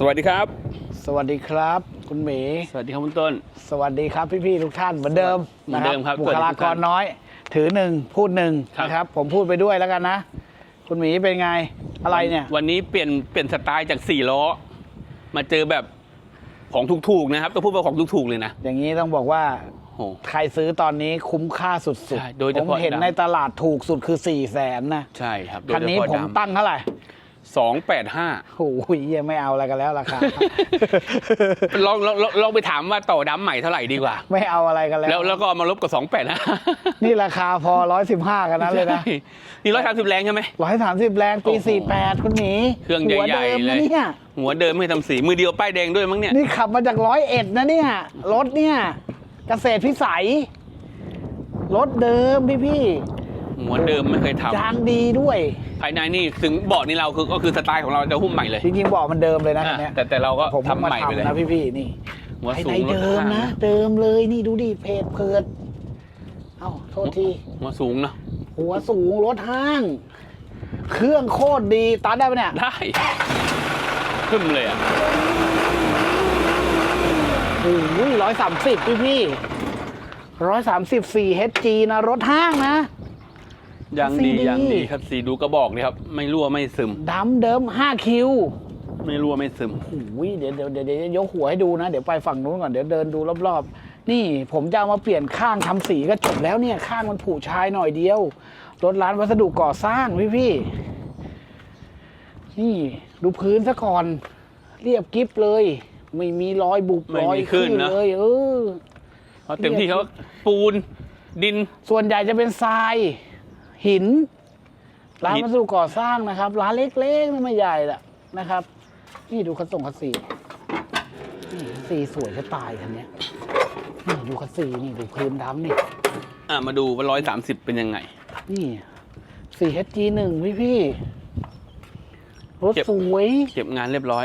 สวัสดีครับ สวัสดีครับ คุณหมี สวัสดีครับคุณต้น สวัสดีครับพี่ๆทุกท่านเหมือนเดิมเหมือนเดิมครับบุสวัสคดีลาทุกกท่ารนน้อย ถือหนึ่งพูดหนึ่งครับ นะครับ ผมพูดไปด้วยแล้วกันนะ คุณหมีเป็นไงอะไรเนี่ย วันนี้เปลี่ยนเปลี่ยนสไตล์จากสี่ล้อ มาเจอแบบของถูกๆนะครับต้องพูดว่าของถูกๆเลยนะอย่างนี้ต้องบอกว่าโอ้ใครซื้อตอนนี้คุ้มค่าสุดใช่โดยๆ เฉผมพาะเห็นดำ ในตลาดถูกสุดคือ4ี่แสนนะ ใช่ครับโดยคันเฉนี้พาะผมดตั้งเท่าไหร่ำสองแปดห้าโอ้ยยังไม่เอาอะไรกันแล้วราคา ลองลองลองลองไปถามว่าต่อดำใหม่เท่าไหร่ดีกว่า ไม่เอาอะไรกันแล้วแล้วแล้วก็เอามาลบกับสองแปดห้านี่ราคาพอร้อยสิบห้ากันนั้นเลยนะนี่ร้อยสามสิบแรงใช่ไหม ร้อยสามสิบแรงปีโอ้โห สี่แปดคุณหมีเครื่องหัวใหญ่เดิมๆเลนะย เนี่ยหัวเดิมไม่ทำสี มือเดียวป้ายแดงด้วยมั้งเนี่ย นี่ขับมาจากร้อยเอ็ดนะเนี่ย รถเนี่ย เกษตรพิสัย รถเดิมพี่พี่ หัวเดิมไม่เคยทยางดีด้วยำภายในนี่ถึงเบาะนี่เราคือก็คือสไตล์ของเราจะหุ้มใหม่เลยจริงๆบอกมันเดิมเลยนะอะคันเนี้ยแต่แต่เราก็ผมเพิ่งทำใหม่ไปเลยนะพี่พี่ๆนี่หัวภายสูในงรถเดิมข้างนะเดิมเลยนี่ดูดิเพจเพิดเอ้าโทษที หัวสูงเนาะหัวสูงรถห้าง เครื่องโคตรดีตาร์ทได้ปะเนี่ย ได้ขึ้นเลยอะโอ้ยร้อยสามสิบพี่พี่ร้อยสามสิบสี่เฮจีนะ รถห้างนะ ยังดีสีดียังดีครับสีดูกระบอกนี่ครับ ไม่รั่วไม่ซึม ดำเดิม 5 คิวไม่รั่วไม่ซึม โอ้ยเดี๋ยวเดี๋ยวเดี๋ยวเดี๋ยวยกหัวให้ดูนะ เดี๋ยวไปฝั่งนู้นก่อน เดี๋ยวเดินดูรอบๆ นี่ผมจะเอามาเปลี่ยนข้างทำสีก็จบแล้วเนี่ย ข้างมันผุชายหน่อยเดียว รถร้านวัสดุก่อสร้างพี่พี่ๆนี่ดูพื้นซะก่อน เรียบกริฟเลย ไม่มีรอยบุบไม่รอยมีขึ้นนะ เลยเออ เพราะเต็มที่เขาปูนดินส่วนใหญ่จะเป็นทราย หิน ร้านหินวัสดุก่อสร้างนะครับ ร้านเล็กๆไม่ใหญ่ละนะครับ นี่ดูคันส่งคันสีนี่สีสวยจะตายคันเนี้ยนี่ดูคันสีนี่ดูพื้นดำนี่ อะมาดูว่าร้อยสามสิบเป็นยังไง นี่สี่ HG หนึ่งพี่พี่ๆรถเก็บ สวย เก็บงานเรียบร้อย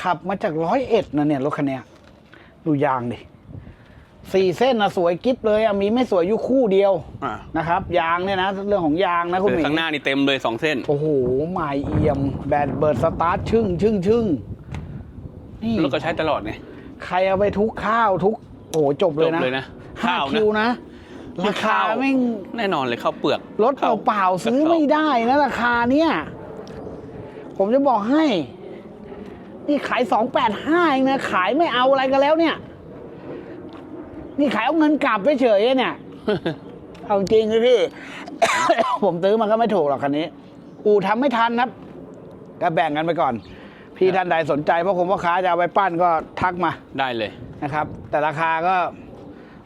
ขับมาจากร้อยเอ็ดนะเนี่ยรถคันเนี้ยดูยางดิ สี่เส้นนะสวยกิ๊บเลยอะมีไม่สวยอยู่คู่เดียวอะ นะครับ ยางเนี่ยนะ เรื่องของยางนะคุณหเออมีข้างหน้านี่เต็มเลยสองเส้น โอ้โหหมายเอี่ยม แบตเบิร์ดสตาร์ทชึ่งชึ่งชึ่งนี่แล้วก็ใช้ตลอดไงใครเอาไปทุกข้าวทุก โอ้โหจบเลยนะจบเลยนะห้าข้าวนะคิวนะ ราคาแม่งแน่นอนเลยข้าวเปลือกรถเปล่าๆซื้อไม่ได้นะราคาเนี่ยผมจะบอกให้ นี่ขายสองแปดห้าเองนะขายไม่เอาอะไรกันแล้วเนี่ย นี่ขายเอาเงินกลับไปเฉยๆเนี่ย เอาจริงเลยพี่ ผมซื้อมันก็ไม่ถูกหรอกคันนี้ อู่ทำไม่ทันครับ ก็แบ่งกันไปก่อน พี่ท่านใดสนใจเพราะผมว่าค้าจะเอาไปปั้นก็ทักมาได้เลย นะครับ แต่ราคาก็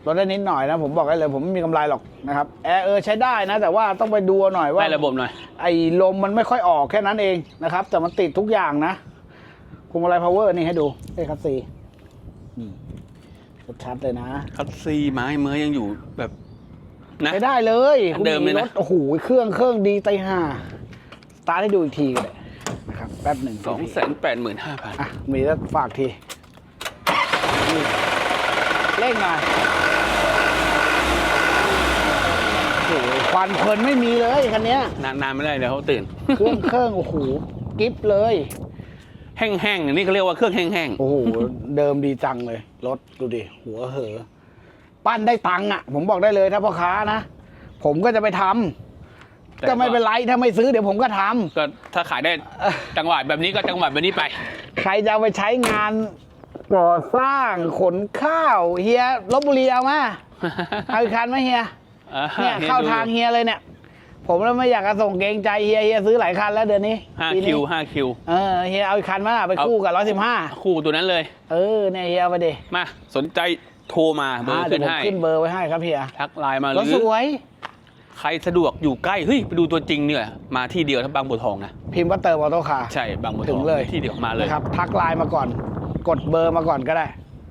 ลดได้นิดหน่อยนะ ผมบอกได้เลย ผมไม่มีกำไรหรอกนะครับแอร์เออใช้ได้นะ แต่ว่าต้องไปดูหน่อยว่า ได้ระบบหน่อย ไอ้ลมมันไม่ค่อยออกแค่นั้นเองนะครับ แต่มันติดทุกอย่างนะพวงมาลัยพาวเวอร์นี่ให้ดูเอ้คัสซีนี่ ชัดๆเลยนะ คัสซีไม้เมื่อยังอยู่แบบนะใช้ได้เลยอันเดิมเลยนะรถโอ้โหเครื่องเครื่องดีไตห่าสตาร์ทให้ดูอีกทีก็ได้นะครับแป๊บหนึ่งสองแสนแปดหมื่นห้าพันอะมีแล้วฝากทีนี่เร่งหน่อยโอ้โหควันเพลินไม่มีเลยคันเนี้ย นานนานไม่ได้เดี๋ยวเขาตื่น เครื่องเครื่องโอ้โหกิฟเลย แห้งๆอย่างนี้เขาเรียกว่าเครื่องแห้งโอ้โห เดิมดีจังเลย รถดูดิ หัวเหอะปั้นได้ตังค์อะ ผมบอกได้เลยถ้าพ่อค้านะ ผมก็จะไปทำๆแต่ก็ไม่เป็นไรถ้าไม่ซื้อเดี๋ยวผมก็ทำก็ถ้าขายได้จังหวะแบบนี้ก็จังหวะแบบนี้ไป ใครจะเอาไปใช้งานก่อสร้างขนข้าวเฮียลบบุรีเอามา เอาอีกคันไหมเฮีย เนี่ยเข้าทางเฮียเลยเนี่ย ผมแล้วไม่อยากจะส่งเกรงใจเฮียเฮียซื้อหลายคันแล้วเดือนนี้ห้าปีนี้คิวห้าคิวเออเฮียเอาอีกคันมาไปคู่กับร้อยสิบห้าคู่ตัวนั้นเลย เออเนี่ยเฮียเอาไปดิมาสนใจโทรมาเบอร์อ่าเดี๋ขึ้ยวนผมให้ขึ้นเบอร์ไว้ให้ครับเฮียทักไลน์มาหรถรือสวยใครสะดวกอยู่ใกล้ เฮ้ย ไปดูตัวจริงเนี่ยมาที่เดียวทั้งบางบัวทองนะ พิมพ์ว่าเติมออโต้คาร์ใช่ บางบัวทถึองงเลยที่เดียวมาเลยนะครับ ทักไลน์มาก่อน กดเบอร์มาก่อนก็ได้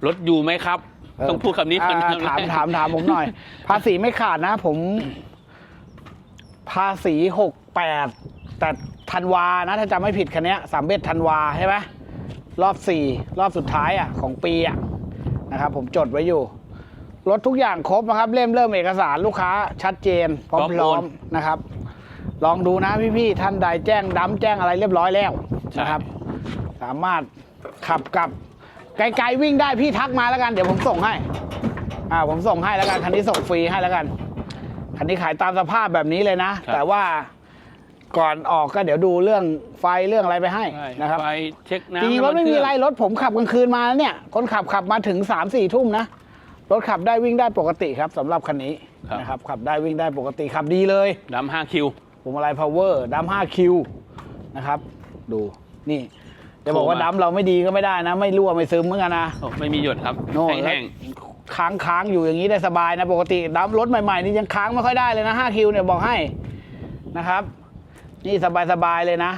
รถอยู่ไหมครับเออต้องพูดคำนี้อ่าก่อนนะถามถามถามผมหน่อย ภาษีไม่ขาดนะ ผม ภาษีหกแปดแต่ธันวานะ ถ้าจำไม่ผิดคันเนี้ยสามเบ็ดธันวาใช่ไหมรอบสี่รอบสุดท้ายอะของปีอะนะครับผมจดไว้อยู่ รถทุกอย่างครบนะครับ เล่มเริ่มเอกสารลูกค้าชัดเจน พร้อมๆนะครับ ลองดูนะพี่ๆท่านใดแจ้งดำแจ้งอะไรเรียบร้อยแล้วนะครับ สาามารถขับกลับไกลๆวิ่งได้พี่ทักมาแล้วกันเดี๋ยวผมส่งให้อ่าผมส่งให้แล้วกันคันนี้ส่งฟรีให้แล้วกัน คันนี้ขายตามสภาพแบบนี้เลยนะครับแต่ว่าก่อนออกก็เดี๋ยวดูเรื่องไฟเรื่องอะไรไปให้ใช่นะครับไฟเช็คน้ำจริงๆรถไม่มีอะไรรถผมขับกลางคืนมาแล้วเนี่ย คนขับขับมาถึง3ามสี่ทุ่มนะ รถขับได้วิ่งได้ปกติครับสำหรับคันนี้นะครับขับได้วิ่งได้ปกติขับดีเลยดำห้าคิวผมอะไรพาวเวอร์ดัม5คิวนะครับ ดูนี่จะบอกว่าโทรมาดัมเราไม่ดีก็ไม่ได้นะ ไม่รั่วไม่ซึมเหมือนกันนะโอ้ไม่มีหยดครับโน่นแห้ง ค้างค้างอยู่อย่างนี้ได้สบายนะปกติดัมรถใหม่ๆนี่ยังค้างไม่ค่อยได้เลยนะ5คิวเนี่ยบอกให้นะครับ นี่สบายๆเลยนะ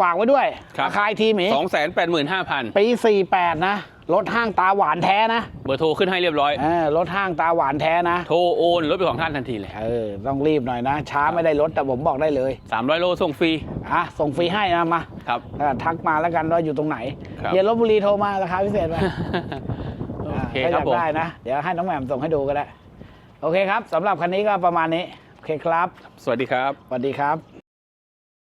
ฝากไว้ด้วยราคาอีกทีหมีสองแสนแปดหมื่นห้าพันปี48นะรถห้างตาหวานแท้นะ เบอร์โทรขึ้นให้เรียบร้อยเออรถห้างตาหวานแท้นะ โทรโอนรถเป็นของท่านทันทีเลย เออ ต้องรีบหน่อยนะ ช้าไม่ได้รถแต่ผมบอกได้เลยสามร้อยโลส่งฟรี อะ ส่งฟรีให้นะมา ครับเออทักมาแล้วกันว่าอยู่ตรงไหนครับเฮียลบบุรีโทรมาราคาพิเศษไหมโอเค ถ้าอครับยากผม ได้นะ เดี๋ยวให้น้องแหม่มส่งให้ดูก็ได้ โอเคครับสำหรับคันนี้ก็ประมาณนี้ โอเคครับ สวัสดีครับ สวัสดีครับ